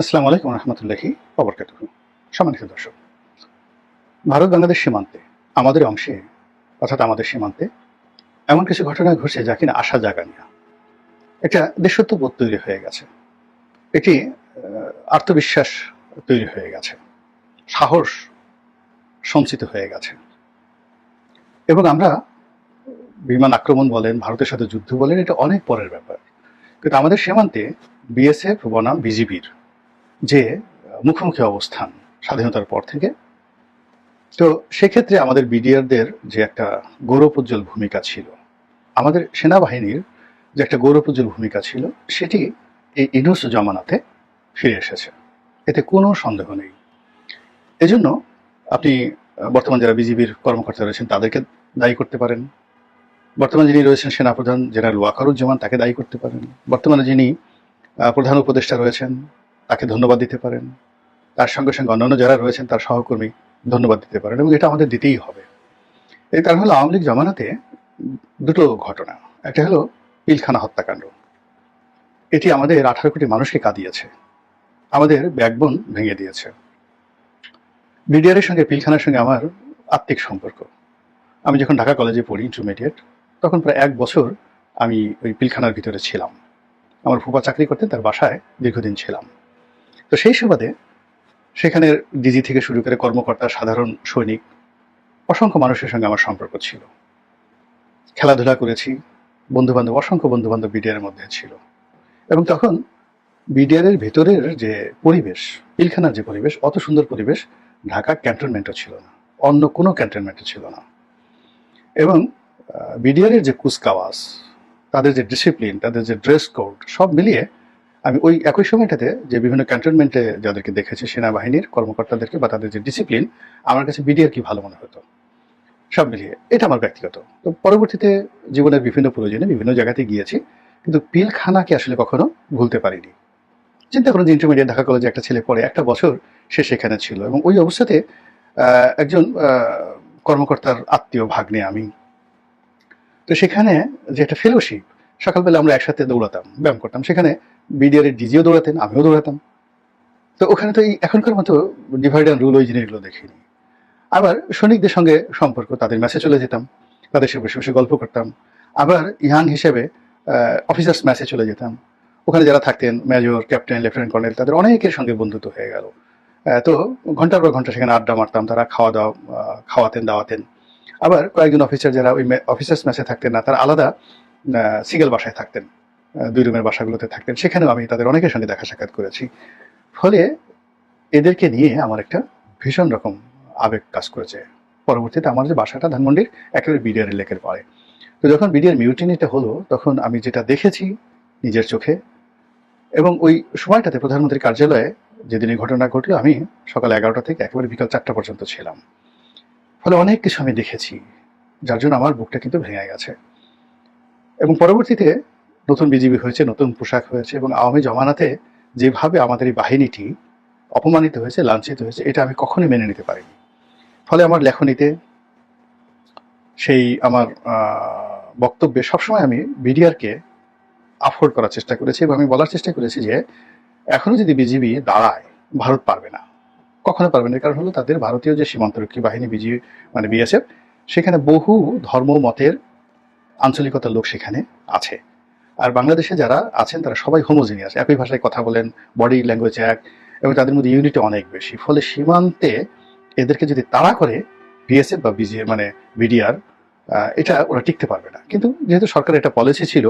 আসসালামু আলাইকুম রহমতুল্লাহি অবরকাত সম্মানিত দর্শক, ভারত বাংলাদেশ সীমান্তে, আমাদের অংশে, অর্থাৎ আমাদের সীমান্তে, এমন কিছু ঘটনা ঘটছে যা কিনা আশা জাগানিয়া একটা দেশত্ববোধ তৈরি হয়ে গেছে। এটি আত্মবিশ্বাস তৈরি হয়ে গেছে। সাহস সঞ্চিত হয়ে গেছে। এবং আমরা, বিমান আক্রমণ বলেন, ভারতের সাথে যুদ্ধ বলেন, এটা অনেক পরের ব্যাপার। কিন্তু আমাদের সীমান্তে বিএসএফ বনাম বিজিবির যে মুখোমুখি অবস্থান স্বাধীনতার পর থেকে। তো সেক্ষেত্রে আমাদের বিডিআরদের যে একটা গৌরবোজ্জ্বল ভূমিকা ছিল, আমাদের সেনাবাহিনীর যে একটা গৌরবোজ্জ্বল ভূমিকা ছিল, সেটি এই ইনুস জমানাতে ফিরে এসেছে। এতে কোনো সন্দেহ নেই। এজন্য আপনি বর্তমান যারা বিজিবির কর্মকর্তা রয়েছেন, তাদেরকে দায়ী করতে পারেন। বর্তমানে যিনি রয়েছেন সেনাপ্রধান, জেনারেল ওয়াকারুজ্জামান, তাকে দায়ী করতে পারেন। বর্তমানে যিনি প্রধান উপদেষ্টা রয়েছেন তাকে ধন্যবাদ দিতে পারেন। তার সঙ্গে সঙ্গে অন্যান্য যারা রয়েছেন, তার সহকর্মী ধন্যবাদ দিতে পারেন এবং এটা আমাদের দিতেই হবে। এর কারণ হলো আওয়ামী লীগ জমানাতে দুটো ঘটনা। একটা হলো পিলখানা হত্যাকাণ্ড। এটি আমাদের আঠারো কোটি মানুষকে কাঁদিয়েছে। আমাদের ব্যাকবোন ভেঙে দিয়েছে। বিডিআরের সঙ্গে, পিলখানার সঙ্গে আমার আত্মিক সম্পর্ক। আমি যখন ঢাকা কলেজে পড়ি ইন্টারমিডিয়েট তখন প্রায় এক বছর আমি ওই পিলখানার ভিতরে ছিলাম। আমার ফুপা চাকরি করতেন, তার বাসায় দীর্ঘদিন ছিলাম। তো সেই সুবাদে সেখানের ডিজি থেকে শুরু করে কর্মকর্তা, সাধারণ সৈনিক, অসংখ্য মানুষের সঙ্গে আমার সম্পর্ক ছিল। খেলাধুলা করেছি বন্ধু বান্ধব অসংখ্য বন্ধু বান্ধব বিডিআরের মধ্যে ছিল। এবং তখন বিডিআরের ভেতরের যে পরিবেশ, পিলখানার যে পরিবেশ, অত সুন্দর পরিবেশ ঢাকা ক্যান্টনমেন্টও ছিল না। অন্য কোনো ক্যান্টনমেন্টও ছিল না। এবং বিডিআরের যে কুচকাওয়াজ, তাদের যে ডিসিপ্লিন তাদের যে ড্রেস কোড সব মিলিয়ে আমি ওই একই সময়টাতে যে বিভিন্ন ক্যান্টনমেন্টে যাদেরকে দেখেছি, সেনাবাহিনীর কর্মকর্তাদেরকে বা তাদের যে ডিসিপ্লিন আমার কাছে বিডিআর কি ভালো মনে হতো? সব মিলিয়ে, এটা আমার ব্যক্তিগত। তো পরবর্তীতে জীবনের বিভিন্ন প্রয়োজনে বিভিন্ন জায়গাতে গিয়েছি, কিন্তু পিলখানাকে আসলে কখনো ভুলতে পারিনি। চিন্তা করুন যে ইন্টারমিডিয়েট ঢাকা কলেজে একটা ছেলে পড়ে, একটা বছর সে সেখানে ছিল এবং ওই অবস্থাতে একজন কর্মকর্তার আত্মীয়, ভাগ্নে, আমি। তো সেখানে যে একটা ফেলোশিপ সকালবেলা আমরা একসাথে দৌড়াতাম, ব্যায়াম করতাম, সেখানে বিডিআর এর ডিজিও দৌড়াতেন, আমিও দৌড়াতাম। তো ওখানে তো এই এখনকার মতো ডিভাইড অ্যান্ড রুল ওই জিনিসগুলো দেখিনি। আবার সৈনিকদের সঙ্গে সম্পর্ক, তাদের ম্যাচে চলে যেতাম, তাদের সাথে বসে বসে গল্প করতাম। আবার ইয়াং হিসেবে অফিসার্স ম্যাচে চলে যেতাম। ওখানে যারা থাকতেন মেজর ক্যাপ্টেন লেফটেন্যান্ট কর্নেল তাদের অনেকের সঙ্গে বন্ধুত্ব হয়ে গেল। তো ঘণ্টার পর ঘণ্টা সেখানে আড্ডা মারতাম, তারা খাওয়া দাওয়া খাওয়াতেন, দাওয়াতেন। আবার কয়েকজন অফিসার যারা ওই অফিসার্স ম্যাচে থাকতেন না, তারা আলাদা সিঙ্গেল বাসায় থাকতেন। দুই রুমের বাসাগুলোতে থাকতেন। সেখানেও আমি তাদের অনেকের সঙ্গে দেখা সাক্ষাৎ করেছি। ফলে এদেরকে নিয়ে আমার একটা ভীষণ রকম আবেগ কাজ করেছে। পরবর্তীতে আমার যে বাসাটা ধানমন্ডির একেবারে বিডিআর লেকের পাড়ে। তো যখন বিডিআর মিউটিনিটা হলো, তখন আমি যেটা দেখেছি নিজের চোখে এবং ওই সময়টাতে প্রধানমন্ত্রীর কার্যালয়ে যেদিন এই ঘটনা ঘটলো, আমি সকাল এগারোটা থেকে একেবারে বিকাল চারটা পর্যন্ত ছিলাম। ফলে অনেক কিছু আমি দেখেছি, যার জন্য আমার বুকটা কিন্তু ভেঙে গেছে। এবং পরবর্তীতে নতুন বিজিবি হয়েছে, নতুন পোশাক হয়েছে এবং আওয়ামী জমানাতে যেভাবে আমাদের এই বাহিনীটি অপমানিত হয়েছে, লাঞ্ছিত হয়েছে, এটা আমি কখনোই মেনে নিতে পারিনি। ফলে আমার লেখনীতে সেই আমার বক্তব্যে সবসময় আমি বিডিআরকে আফোর্ড করার চেষ্টা করেছি এবং আমি বলার চেষ্টা করেছি যে, এখনও যদি বিজিবি দাঁড়ায়, ভারত পারবে না। কখনো পারবে না কারণ হলো তাদের ভারতীয় যে সীমান্তরক্ষী বাহিনী বিজিবি মানে বিএসএফ, সেখানে বহু ধর্ম মতের আঞ্চলিকতার লোক সেখানে আছে। আর বাংলাদেশে যারা আছেন, তারা সবাই হোমোজিনিয়াস একই ভাষায় কথা বলেন বডি ল্যাঙ্গুয়েজ এক, এবং তাদের মধ্যে ইউনিটি অনেক বেশি। ফলে সীমান্তে এদেরকে যদি তাড়া করে বিএসএফ বা বিজি মানে বিডিআর এটা ওরা টিকতে পারবে না। কিন্তু যেহেতু সরকারের একটা পলিসি ছিল,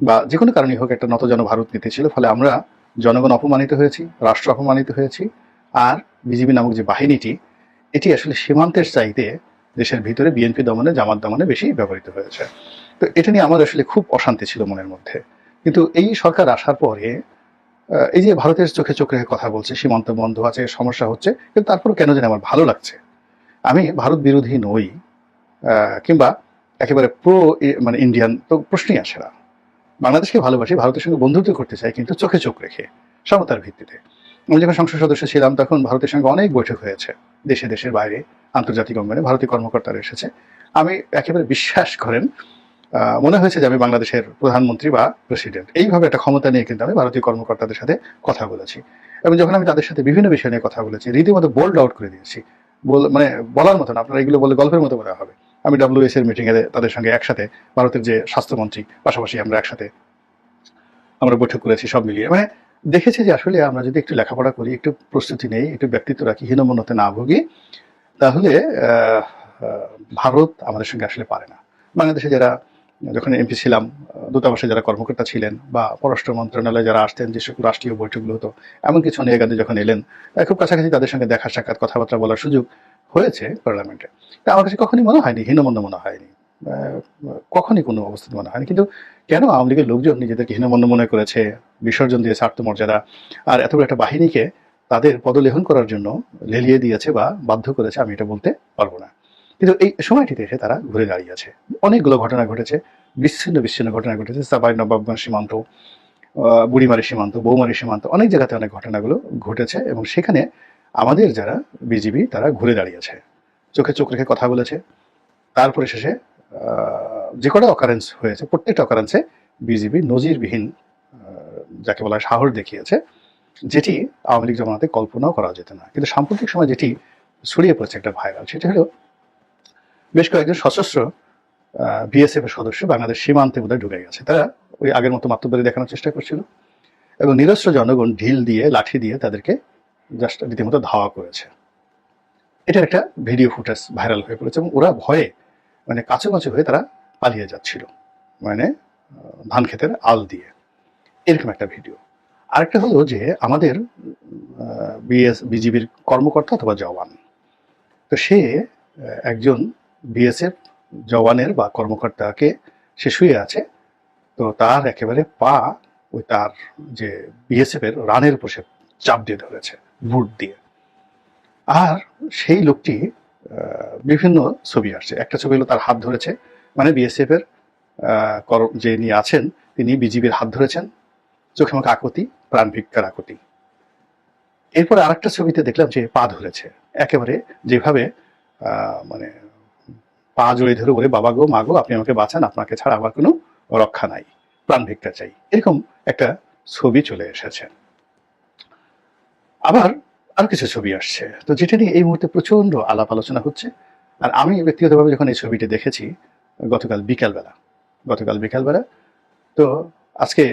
বা যে কোনো কারণেই হোক একটা নতজন ভারত নীতি ছিল, ফলে আমরা জনগণ অপমানিত হয়েছি, রাষ্ট্র অপমানিত হয়েছি, আর বিজিবি নামক যে বাহিনীটি, এটি আসলে সীমান্তের চাইতে দেশের ভিতরে বিএনপি দমনে, জামাত দমনে বেশি ব্যবহৃত হয়েছে। তো এটা নিয়ে আমার আসলে খুব অশান্তি ছিল মনের মধ্যে। কিন্তু এই সরকার আসার পরে এই যে ভারতের চোখে চোখে কথা বলছে, সীমান্ত বন্ধ আছে, সমস্যা হচ্ছে, কিন্তু তারপরে কেন জানি আমার ভালো লাগছে। আমি ভারত বিরোধী নই কিংবা একেবারে প্রো মানে ইন্ডিয়ান তো প্রশ্নই আসে না। বাংলাদেশকে ভালোবাসি, ভারতের সঙ্গে বন্ধুত্ব করতে চাই, কিন্তু চোখে চোখ রেখে, সমতার ভিত্তিতে। আমি যখন সংসদ সদস্য ছিলাম, তখন ভারতের সঙ্গে অনেক বৈঠক হয়েছে, দেশে দেশের বাইরে, আন্তর্জাতিক অঙ্গনে ভারতীয় কর্মকর্তারা এসেছে। আমি একেবারে বিশ্বাস করেন মনে হয়েছে যে আমি বাংলাদেশের প্রধানমন্ত্রী বা প্রেসিডেন্ট। এইভাবে একটা ক্ষমতা নিয়ে কিন্তু আমি ভারতীয় কর্মকর্তাদের সাথে কথা বলেছি। এবং যখন আমি তাদের সাথে বিভিন্ন বিষয় নিয়ে কথা বলেছি, রীতিমতো বোল্ড আউট করে দিয়েছি মানে বলার মতন, আপনারা এগুলো বলে গল্পের মতো বলা হবে। আমি ডাব্লিউএস এর মিটিং এ তাদের সঙ্গে একসাথে ভারতের যে স্বাস্থ্যমন্ত্রী, পাশাপাশি আমরা একসাথে আমরা বৈঠক করেছি সব মিলিয়ে। মানে দেখেছি যে আসলে আমরা যদি একটু লেখাপড়া করি, একটু প্রস্তুতি নেই, একটু ব্যক্তিত্ব রাখি হীনমন্যতে না ভুগি, তাহলে ভারত আমাদের সঙ্গে আসলে পারে না। বাংলাদেশে যারা, যখন এমপি ছিলাম, দূতাবাসে যারা কর্মকর্তা ছিলেন বা পররাষ্ট্র মন্ত্রণালয়ে যারা আসতেন, যে সকল রাষ্ট্রীয় বৈঠকগুলো হতো, এমন কিছু নিয়ে গান্ধী যখন এলেন খুব কাছাকাছি তাদের সঙ্গে দেখা, সাক্ষাৎ, কথাবার্তা বলার সুযোগ হয়েছে পার্লামেন্টে। তা আমার কাছে কখনই মনে হয়নি হীনমন্দ মনে হয়নি। কখনই কোনো অবস্থাতে মনে হয়নি। কিন্তু কেন আওয়ামী লীগের লোকজন নিজেদেরকে হীনমন্য মনে করেছে, বিসর্জন দিয়েছে আত্মমর্যাদা আর এত একটা বাহিনীকে তাদের পদলেহন করার জন্য লেলিয়ে দিয়েছে বা বাধ্য করেছে, আমি এটা বলতে পারব না। কিন্তু এই সময়টিতে এসে তারা ঘুরে দাঁড়িয়েছে অনেকগুলো ঘটনা ঘটেছে, বিচ্ছিন্ন বিচ্ছিন্ন ঘটনা ঘটেছে। সাবাই নবাবগঞ্জ সীমান্ত বুড়িমারি সীমান্ত, বৌমারি সীমান্ত, অনেক জায়গাতে অনেক ঘটনাগুলো ঘটেছে এবং সেখানে আমাদের যারা বিজিবি তারা ঘুরে দাঁড়িয়েছে চোখে চোখ রেখে কথা বলেছে। তারপরে শেষে যে কটা অকারেন্স হয়েছে, প্রত্যেকটা অকারেন্সে বিজিবি নজিরবিহীন যাকে বলা হয় সাহস দেখিয়েছে, যেটি আওয়ামী লীগ জমানাতে কল্পনাও করা যেত না। কিন্তু সাম্প্রতিক সময় যেটি ছড়িয়ে পড়েছে একটা ভাইরাল সেটি হলো বেশ কয়েকজন সশস্ত্র বিএসএফ এর সদস্য বাংলাদেশ সীমান্তে বোধহয় ঢুকে গেছে। তারা ওই আগের মতো মাত্রবাড়ি দেখানোর চেষ্টা করছিল এবং নিরস্ত্র জনগণ ঢিল দিয়ে, লাঠি দিয়ে তাদেরকে জাস্ট রীতিমতো ধাওয়া করেছে। এটার একটা ভিডিও ফুটেজ ভাইরাল হয়ে পড়েছে এবং ওরা ভয়ে মানে কাছে কাছে হয়ে তারা পালিয়ে যাচ্ছিল। মানে ধান ক্ষেতের আল দিয়ে। এরকম একটা ভিডিও আরেকটা হলো যে, আমাদের বিএস, বিজিবির কর্মকর্তা অথবা জওয়ান। তো সে একজন বিএসএফ জওয়ানের বা কর্মকর্তাকে সে শুয়ে আছে। তো তার একেবারে পা ওই তার যে বিএসএফ এর রানের উপর সে চাপ দিয়ে ধরেছে বুট দিয়ে। আর সেই লোকটি বিভিন্ন ছবি আসছে। একটা ছবি হলো তার হাত ধরেছে। মানে বিএসএফ এর যে নিয়ে আছেন, তিনি বিজিবির হাত ধরেছেন। চোখে মুখে আকুতি প্রাণ ভিক্ষার আকুতি। এরপরে আরেকটা ছবিতে দেখলাম যে পা ধরেছে। একেবারে যেভাবে মানে পা জড়িয়ে ধরে বলে, বাবা গো, মা গো, আপনি আমাকে বাঁচান, আপনাকে ছাড়া আমার কোনো রক্ষা নাই প্রাণ ভিক্ষা চাই। এরকম একটা ছবি চলে এসেছে। আবার আর কিছু ছবি আসছে। তো যেটা নিয়ে এই মুহূর্তে প্রচণ্ড আলাপ আলোচনা হচ্ছে, আর আমি ব্যক্তিগতভাবে যখন এই ছবিটি দেখেছি, গতকাল বিকালবেলা গতকাল বিকালবেলা, তো আজকে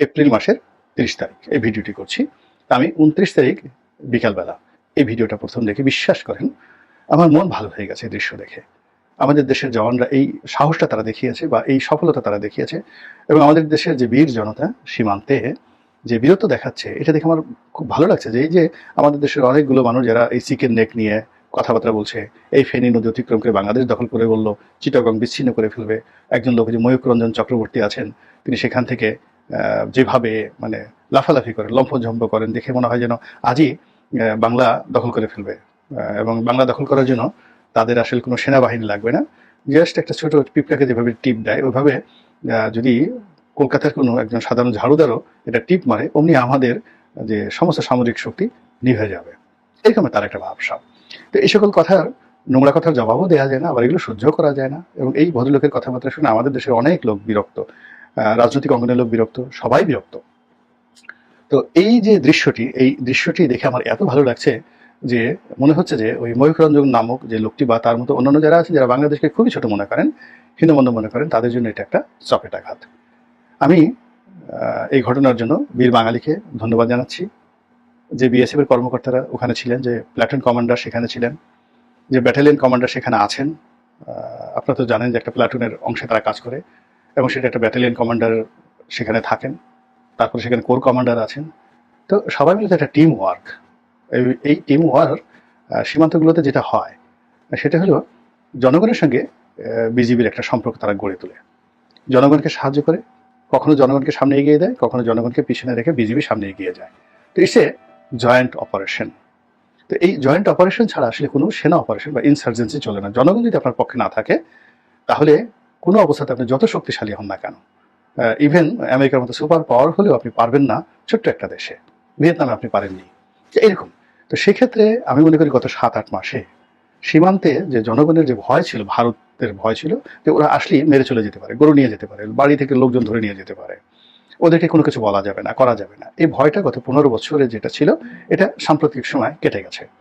এপ্রিল মাসের তিরিশ তারিখ এই ভিডিওটি করছি। আমি উনত্রিশ তারিখ বিকালবেলা এই ভিডিওটা প্রথম দেখে বিশ্বাস করেন, আমার মন ভালো হয়ে গেছে এই দৃশ্য দেখে। আমাদের দেশের জওয়ানরা এই সাহসটা তারা দেখিয়েছে বা এই সফলতা তারা দেখিয়েছে এবং আমাদের দেশের যে বীর জনতা, সীমান্তে যে বীরত্ব দেখাচ্ছে, এটা দেখে আমার খুব ভালো লাগছে যে এই যে আমাদের দেশের অনেকগুলো মানুষ যারা এই চিকেন নেক নিয়ে কথাবার্তা বলছে, এই ফেনী নদী অতিক্রম করে বাংলাদেশ দখল করে বলল, চিটাগং বিচ্ছিন্ন করে ফেলবে, একজন লোক যে ময়ূক রঞ্জন চক্রবর্তী আছেন, তিনি সেখান থেকে যেভাবে মানে লাফালাফি করেন লম্ফঝম্প করেন, দেখে মনে হয় যেন আজই বাংলা দখল করে ফেলবে। এবং বাংলা দখল করার জন্য তাদের আসলে কোনো সেনাবাহিনী লাগবে না। জাস্ট একটা ছোট পিঁপড়াকে যেভাবে টিপ দেয়, ওইভাবে যদি কলকাতার কোনো একজন সাধারণ ঝাড়ুদারও এটা টিপ মারে, অমনি আমাদের যে সমস্ত সামরিক শক্তি নিভে যাবে। এরকম তার একটা ভাবসাব। তো এই সকল কথার, নোংরা কথার জবাবও দেওয়া যায় না, আবার এগুলো সহ্য করা যায় না এবং এই ভদ্রলোকের কথাবার্তা শুনে আমাদের দেশের অনেক লোক বিরক্ত রাজনৈতিক অঙ্গনের লোক বিরক্ত, সবাই বিরক্ত। তো এই যে দৃশ্যটি, এই দৃশ্যটি দেখে আমার এত ভালো লাগছে যে মনে হচ্ছে যে ওই ময়ূখ রঞ্জন নামক যে লোকটি বা তার মতো অন্যান্য যারা আছে, যারা বাংলাদেশকে খুবই ছোট মনে করেন হীনমন্দ মনে করেন, তাদের জন্য এটা একটা চপেটাঘাত আমি এই ঘটনার জন্য বীর বাঙালিকে ধন্যবাদ জানাচ্ছি। যে বিএসএফ এর কর্মকর্তারা ওখানে ছিলেন, যে প্ল্যাটুন কমান্ডার সেখানে ছিলেন, যে ব্যাটালিয়ন কমান্ডার সেখানে আছেন আপনারা তো জানেন যে একটা প্ল্যাটুনের অংশে তারা কাজ করে, এবং সেটা একটা ব্যাটালিয়ন কমান্ডার সেখানে থাকেন, তারপরে সেখানে কোর কমান্ডার আছেন। তো সবাই মিলে তো একটা টিম ওয়ার্ক এই টিম ওয়ার্ক সীমান্তগুলোতে যেটা হয়, সেটা হলো জনগণের সঙ্গে বিজিবির একটা সম্পর্ক তারা গড়ে তোলে। জনগণকে সাহায্য করে কখনো জনগণকে সামনে এগিয়ে দেয়, কখনো জনগণকে পিছনে রেখে বিজিবি সামনে এগিয়ে যায়। তো ইটস এ জয়েন্ট অপারেশন। তো এই জয়েন্ট অপারেশন ছাড়া আসলে কোনো সেনা অপারেশন বা ইনসার্জেন্সি চলে না। জনগণ যদি আপনার পক্ষে না থাকে, তাহলে কোনো অবস্থাতে আপনি যত শক্তিশালী হন না কেন ইভেন আমেরিকার মতো সুপার পাওয়ার হলেও আপনি পারবেন না ছোট্ট একটা দেশে। ভিয়েতনামে আপনি পারেননি। এরকম। তো সেক্ষেত্রে আমি মনে করি গত সাত আট মাসে সীমান্তে যে জনগণের যে ভয় ছিল, ভারত ভয় ছিল যে ওরা আসলেই মেরে চলে যেতে পারে, গরু নিয়ে যেতে পারে, বাড়ি থেকে লোকজন ধরে নিয়ে যেতে পারে। ওদেরকে কোনো কিছু বলা যাবে না, করা যাবে না। এই ভয়টা গত পনেরো বছরে যেটা ছিল, এটা সাম্প্রতিক সময় কেটে গেছে।